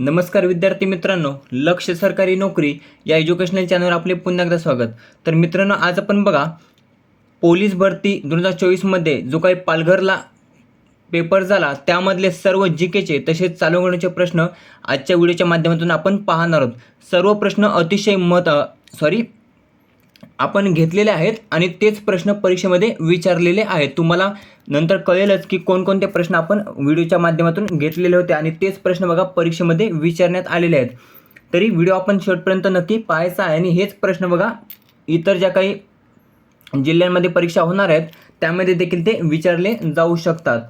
नमस्कार विद्यार्थी मित्रांनो लक्ष सरकारी नोकरी या एज्युकेशनल चॅनलवर आपले पुन्हा एकदा स्वागत. तर मित्रांनो आज आपण बघा पोलीस भरती दोन हजार चोवीसमध्ये जो काही पालघरला पेपर झाला त्यामधले सर्व जी केचे तसेच चालू होण्याचे प्रश्न आजच्या व्हिडिओच्या माध्यमातून आपण पाहणार आहोत. सर्व प्रश्न अतिशय मत सॉरी आपण घेतलेले आहेत आणि तेच प्रश्न परीक्षेमध्ये विचारलेले आहेत. तुम्हाला नंतर कळेलच की कोणकोणते प्रश्न आपण व्हिडिओच्या माध्यमातून घेतलेले होते आणि तेच प्रश्न बघा परीक्षेमध्ये विचारण्यात आलेले आहेत. तरी व्हिडिओ आपण शेवटपर्यंत नक्की पाहायचा आहे आणि हेच प्रश्न बघा इतर ज्या काही जिल्ह्यांमध्ये परीक्षा होणार आहेत त्यामध्ये देखील ते विचारले जाऊ शकतात.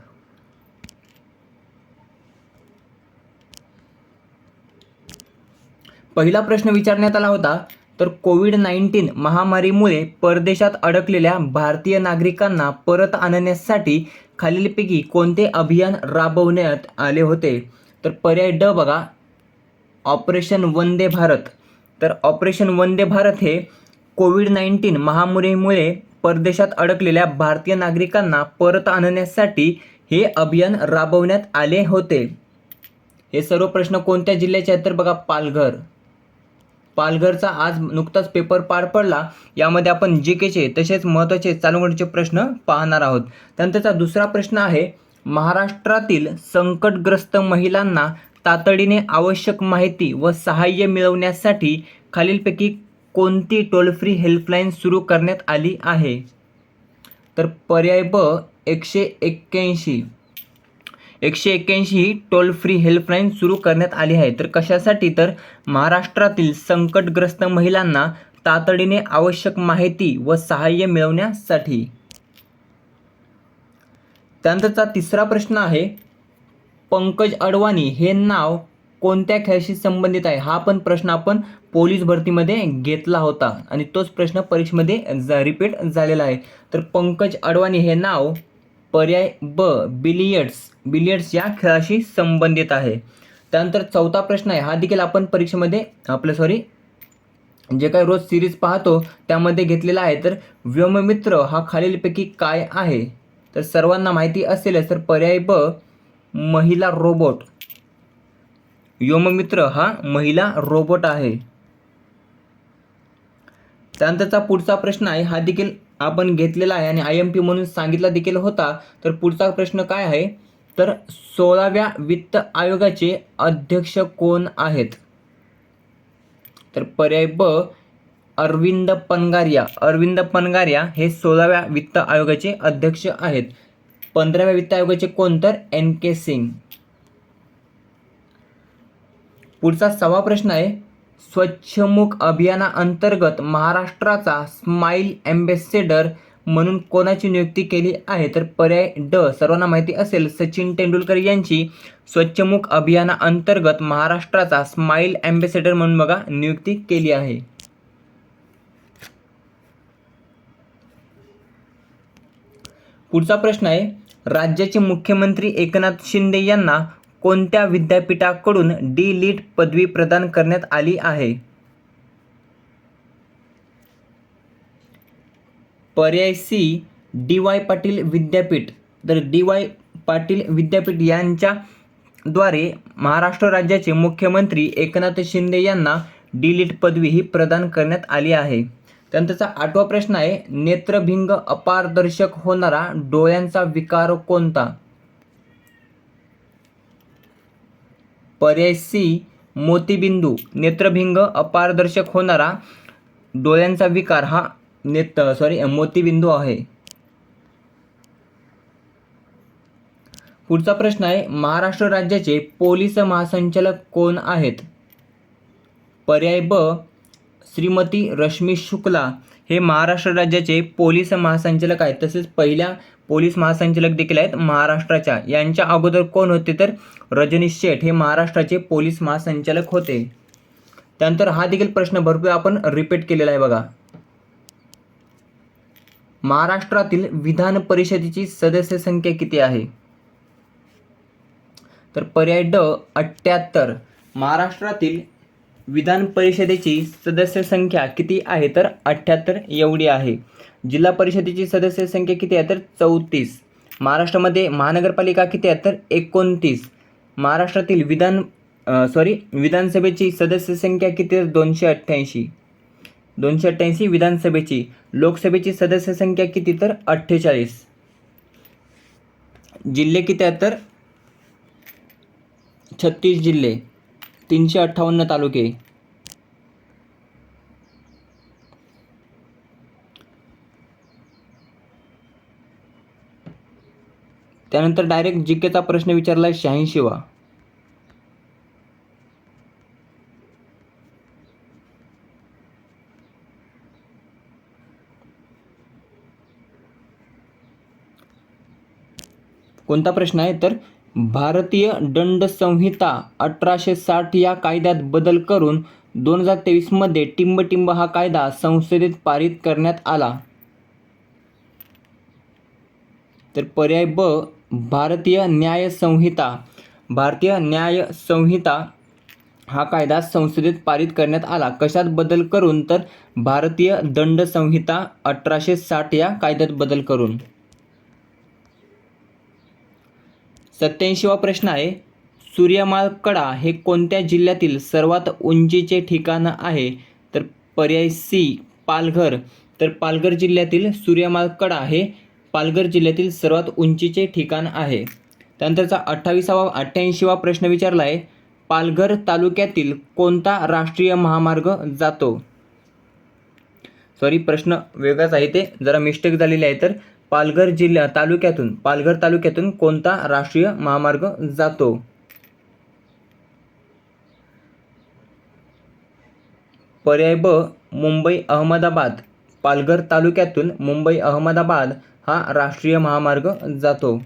पहिला प्रश्न विचारण्यात आला होता तर कोविड नाईन्टीन महामारीमुळे परदेशात अडकलेल्या भारतीय नागरिकांना परत आणण्यासाठी खालीलपैकी कोणते अभियान राबवण्यात आले होते? तर पर्याय ड बघा. ऑपरेशन वंदे भारत. तर ऑपरेशन वंदे भारत हे कोविड नाईन्टीन महामारीमुळे परदेशात अडकलेल्या भारतीय नागरिकांना परत आणण्यासाठी हे अभियान राबवण्यात आले होते. हे सर्व प्रश्न कोणत्या जिल्ह्याचे आहेत तर बघा पालघर. पालघरचा आज नुकताच पेपर पार पडला. यामध्ये आपण जी केचे तसेच महत्त्वाचे चालू प्रश्न पाहणार आहोत. त्यानंतरचा दुसरा प्रश्न आहे महाराष्ट्रातील संकटग्रस्त महिलांना तातडीने आवश्यक माहिती व सहाय्य मिळवण्यासाठी खालीलपैकी कोणती टोल फ्री हेल्पलाईन सुरू करण्यात आली आहे? तर पर्याय ब एकशे एक्क्याऐंशी. एकशे एक्क्याऐंशी ही टोल फ्री हेल्पलाईन सुरू करण्यात आली आहे. तर कशासाठी? तर महाराष्ट्रातील संकटग्रस्त महिलांना तातडीने आवश्यक माहिती व सहाय्य मिळवण्यासाठी. त्यानंतरचा तिसरा प्रश्न आहे पंकज अडवाणी हे नाव कोणत्या खेळाशी संबंधित आहे? हा पण प्रश्न आपण पोलीस भरतीमध्ये घेतला होता आणि तोच प्रश्न परीक्षेमध्ये रिपीट झालेला आहे. तर पंकज अडवाणी हे नाव पर्याय ब बिलियर्ड्स बिलियर्ड्स या खेळाशी संबंधित आहे. त्यानंतर चौथा प्रश्न आहे. हा देखील आपण परीक्षेमध्ये आपलं सॉरी जे काही रोज सिरीज पाहतो त्यामध्ये घेतलेला आहे. तर व्योममित्र हा खालीलपैकी काय आहे? तर सर्वांना माहिती असेलच तर पर्याय ब महिला रोबोट व्योममित्र हा महिला रोबोट आहे. त्यानंतरचा पुढचा प्रश्न आहे. हा देखील आपण घेतलेला आहे आणि आय एम पी म्हणून सांगितला देखील होता तर पुढचा प्रश्न काय आहे? तर सोळाव्या वित्त आयोगाचे अध्यक्ष कोण आहेत? तर पर्याय ब अरविंद पनगारिया. अरविंद पनगारिया हे सोळाव्या वित्त आयोगाचे अध्यक्ष आहेत. पंधराव्या वित्त आयोगाचे कोण? तर एन के सिंग. पुढचा सहावा प्रश्न आहे स्वच्छमुख अभियानाअंतर्गत महाराष्ट्राचा स्माईल ॲम्बेसेडर म्हणून कोणाची नियुक्ती केली आहे? तर पर्याय ड. सर्वांना माहिती असेल सचिन तेंडुलकर यांची स्वच्छमुख अभियानाअंतर्गत महाराष्ट्राचा स्माईल ॲम्बेसेडर म्हणून बघा नियुक्ती केली आहे. पुढचा प्रश्न आहे राज्याचे मुख्यमंत्री एकनाथ शिंदे यांना कोणत्या विद्यापीठाकडून डी लिट पदवी प्रदान करण्यात आली आहे? पर्याय सी डी वाय पाटील विद्यापीठ. तर डी वाय पाटील विद्यापीठ यांच्याद्वारे महाराष्ट्र राज्याचे मुख्यमंत्री एकनाथ शिंदे यांना डी लिट पदवी ही प्रदान करण्यात आली आहे. त्यानंतरचा आठवा प्रश्न आहे नेत्रभिंग अपारदर्शक होणारा डोळ्यांचा विकार कोणता? पर्याय सी मोतीबिंदू नेत्रभिंग अपारदर्शक होणारा डोळ्यांचा विकार हा नेत सॉरी मोतीबिंदू आहे. पुढचा प्रश्न आहे महाराष्ट्र राज्याचे पोलीस महासंचालक कोण आहेत? पर्याय ब श्रीमती रश्मी शुक्ला. हे महाराष्ट्र राज्याचे पोलीस महासंचालक आहेत. तसेच पहिल्या पोलीस महासंचालक देखील आहेत महाराष्ट्राच्या. यांच्या अगोदर कोण होते तर रजनीश शेठ हे महाराष्ट्राचे पोलीस महासंचालक होते. त्यानंतर हा देखील प्रश्न भरपूर आपण रिपीट केलेला आहे बघा. महाराष्ट्रातील विधान परिषदेची सदस्य संख्या किती आहे? तर पर्याय ड अठ्ठ्याहत्तर. महाराष्ट्रातील विधान परिषदेची सदस्य संख्या किती आहे? तर अठ्ठ्याहत्तर एवढी आहे. जिल्हा परिषदेची सदस्य संख्या किती आहे? तर चौतीस. महाराष्ट्रामध्ये महानगरपालिका किती आहेत तर एकोणतीस. महाराष्ट्रातील विधान सॉरी विधानसभेची सदस्य संख्या किती तर दोनशे अठ्ठ्याऐंशी. दोनशे अठ्ठ्याऐंशी विधानसभेची. लोकसभेची सदस्य संख्या किती? तर अठ्ठेचाळीस. जिल्हे किती आहेत? तर छत्तीस जिल्हे. तीनशे अठ्ठावन्न तालुके. त्यानंतर डायरेक्ट जिकेचा प्रश्न विचारला शहाऐंशीवा कोणता प्रश्न आहे? तर भारतीय दंड संहिता अठराशे साठ या कायद्यात बदल करून दोन हजार तेवीसमध्ये टिंबटिंब हा कायदा संसदेत पारित करण्यात आला. तर पर्याय ब भारतीय न्याय संहिता. भारतीय न्याय संहिता हा कायदा संसदेत पारित करण्यात आला. कशात बदल करून? तर भारतीय दंड संहिता अठराशे साठ या कायद्यात बदल करून. सत्याऐंशीवा प्रश्न आहे सूर्यमाळ कडा हे कोणत्या जिल्ह्यातील सर्वात उंचीचे ठिकाण आहे? तर पर्याय सी पालघर. तर पालघर जिल्ह्यातील सूर्यमाळ कडा हे पालघर जिल्ह्यातील सर्वात उंचीचे ठिकाण आहे. त्यानंतरचा अठ्ठावीसावा अठ्ठ्याऐंशीवा प्रश्न विचारला आहे पालघर तालुक्यातील कोणता राष्ट्रीय महामार्ग जातो? सॉरी प्रश्न वेगळाच आहे ते जरा मिस्टेक झालेली आहे तर. पालघर जिल्हा तालुक्यातून पालघर तालुक्यातून कोणता राष्ट्रीय महामार्ग जातो? पर्याय ब मुंबई अहमदाबाद. पालघर तालुक्यातून मुंबई अहमदाबाद हा राष्ट्रीय महामार्ग जातो.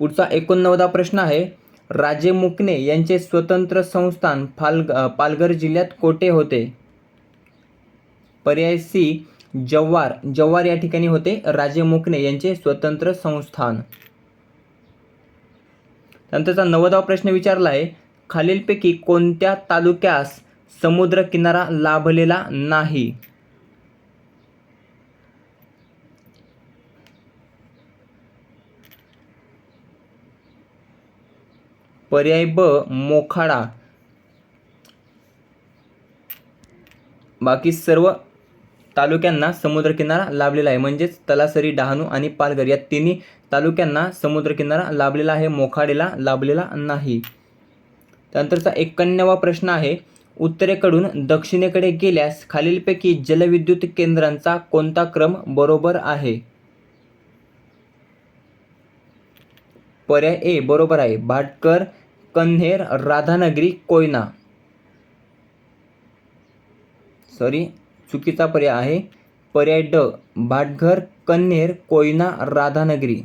पुढचा एकोणनव्वदा प्रश्न आहे राजे मुकणे यांचे स्वतंत्र संस्थान फाल पालघर जिल्ह्यात कोठे होते? पर्याय सी जव्हार जव्हार या ठिकाणी होते. राजे मुकणे यांचे स्वतंत्र संस्थान. नंतरचा नवदाव प्रश्न विचारला आहे खालीलपैकी कोणत्या तालुक्यास समुद्र किनारा लाभलेला नाही? पर्याय ब मोखाडा. बाकी सर्व तालुक्यांना समुद्रकिनारा लाभलेला आहे. म्हणजेच तलासरी डहाणू आणि पालघर या तिन्ही तालुक्यांना समुद्रकिनारा लाभलेला आहे. मोखाडेला लाभलेला नाही. त्यानंतरचा एक्याण्णवा प्रश्न आहे. उत्तरेकडून दक्षिणेकडे गेल्यास खालीलपैकी जलविद्युत केंद्रांचा कोणता क्रम बरोबर आहे? पर्याय ए बरोबर आहे. भाटकर कन्हेर राधानगरी कोयना. सॉरी चुकीचा पर्याय आहे. पर्याय ड भाटघर कन्हेर कोयना राधानगरी.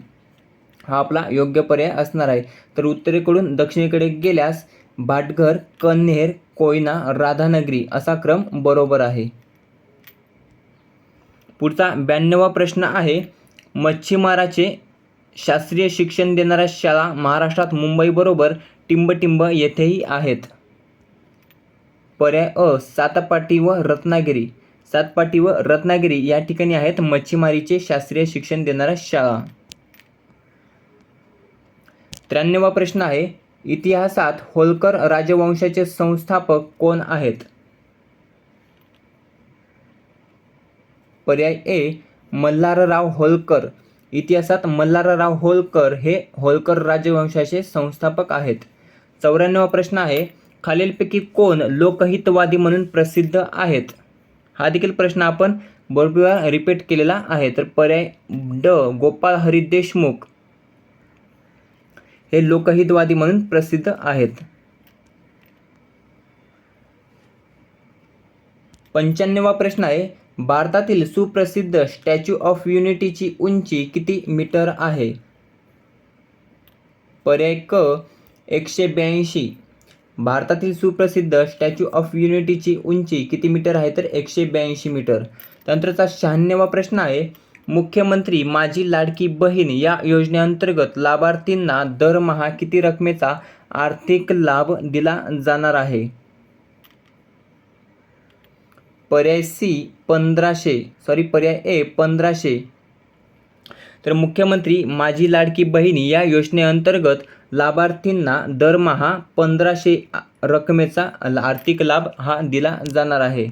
हा आपला योग्य पर्याय असणार आहे. तर उत्तरेकडून दक्षिणेकडे गेल्यास भाटघर कन्हेर कोयना राधानगरी असा क्रम बरोबर आहे. पुढचा ब्याण्णवा प्रश्न आहे. मच्छीमाराचे शास्त्रीय शिक्षण देणाऱ्या शाळा महाराष्ट्रात मुंबईबरोबर टिंबटिंब येथेही आहेत. पर्याय अ सातपाटी व रत्नागिरी. सातपाटी व रत्नागिरी या ठिकाणी आहेत मच्छीमारीचे शास्त्रीय शिक्षण देणाऱ्या शाळा. त्र्याण्णवा प्रश्न आहे इतिहासात होलकर राजवंशाचे संस्थापक कोण आहेत? पर्याय ए मल्हारराव होलकर. इतिहासात मल्हारराव होलकर हे होलकर राजवंशाचे संस्थापक आहेत. चौऱ्याण्णवा प्रश्न आहे खालीलपैकी कोण लोकहितवादी म्हणून प्रसिद्ध आहेत? हा देखील प्रश्न आपण बरोबर रिपीट केलेला आहे. तर पर्याय ड गोपाळ हरी देशमुख हे लोकहितवादी म्हणून प्रसिद्ध आहेत. पंच्याण्णवा प्रश्न आहे भारतातील सुप्रसिद्ध स्टॅच्यू ऑफ युनिटीची उंची किती मीटर आहे? पर्याय क एकशे ब्याऐंशी. भारतातील सुप्रसिद्ध स्टॅच्यू ऑफ युनिटीची उंची किती मीटर आहे? तर एकशे ब्याऐंशी मीटर. त्यानंतरचा शहाण्णवा प्रश्न आहे मुख्यमंत्री माझी लाडकी बहीण या योजनेअंतर्गत लाभार्थींना दरमहा किती रकमेचा आर्थिक लाभ दिला जाणार आहे? पर्याय सी पंधराशे. सॉरी पर्याय ए पंधराशे. तर मुख्यमंत्री माझी लाडकी बहीण या योजनेअंतर्गत लाभार्थींना दरमहा पंधराशे रकमेचा आर्थिक लाभ हा दिला जाणार आहे.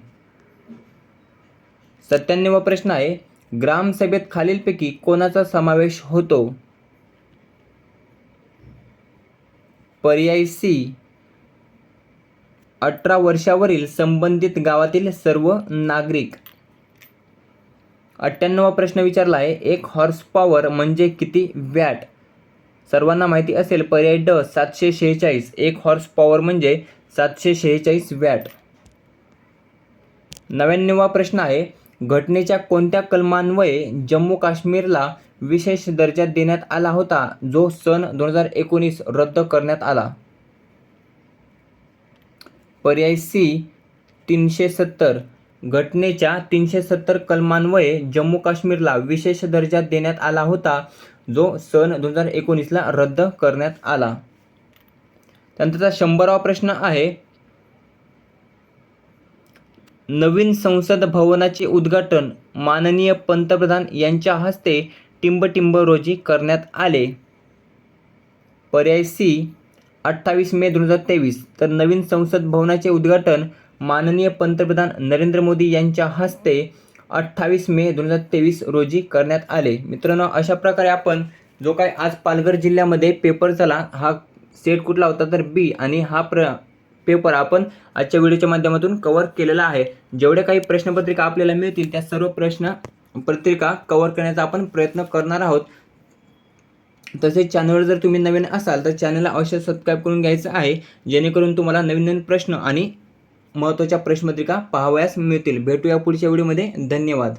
सत्त्याण्णव प्रश्न आहे ग्रामसभेत खालीलपैकी कोणाचा समावेश होतो? पर्याय सी अठरा वर्षावरील संबंधित गावातील सर्व नागरिक. अठ्ठ्याण्णव प्रश्न विचारला आहे एक हॉर्स पॉवर म्हणजे किती वॅट? सर्वांना माहिती असेल पर्याय ड सातशे शेहेचाळीस. एक हॉर्स पॉवर म्हणजे सातशे शेहेचाळीस वॅट. नव्याण्णवा प्रश्न आहे घटनेच्या कोणत्या कलमान्वये जम्मू काश्मीरला विशेष दर्जा देण्यात आला होता जो सन दोन हजार एकोणीस रद्द करण्यात आला? पर्याय सी तीनशे सत्तर. घटनेच्या तीनशे सत्तर कलमान्वये जम्मू काश्मीरला विशेष दर्जा देण्यात आला होता जो सन दोन हजार एकोणीसला रद्द करण्यात आला. त्यानंतरचा शंभरावा प्रश्न आहे नवीन संसद भवनाचे उद्घाटन माननीय पंतप्रधान यांच्या हस्ते टिंबटिंब रोजी करण्यात आले. पर्याय सी अठ्ठावीस मे दोन हजार तेवीस तर नवीन संसद भवनाचे उद्घाटन माननीय पंतप्रधान नरेंद्र मोदी यांच्या हस्ते अठ्ठावीस मे दोन हजार तेवीस रोजी करण्यात आले. मित्रांनो अशा प्रकारे आपण जो काय आज पालघर जिल्ह्यामध्ये पेपर झाला हा सेट कुठला होता तर बी आणि हा प्र पेपर आपण आजच्या व्हिडिओच्या माध्यमातून कव्हर केलेला आहे. जेवढे काही प्रश्नपत्रिका आपल्याला मिळतील त्या सर्व प्रश्न पत्रिका कव्हर करण्याचा आपण प्रयत्न करणार आहोत. तसेच चॅनलवर जर तुम्ही नवीन असाल तर चॅनलला अवश्य सबस्क्राईब करून घ्यायचं आहे. जेणेकरून तुम्हाला नवीन नवीन प्रश्न आणि महत्त्वाच्या प्रश्नपत्रिका पाहावयास मिळतील. भेटूया पुढच्या व्हिडिओमध्ये. धन्यवाद.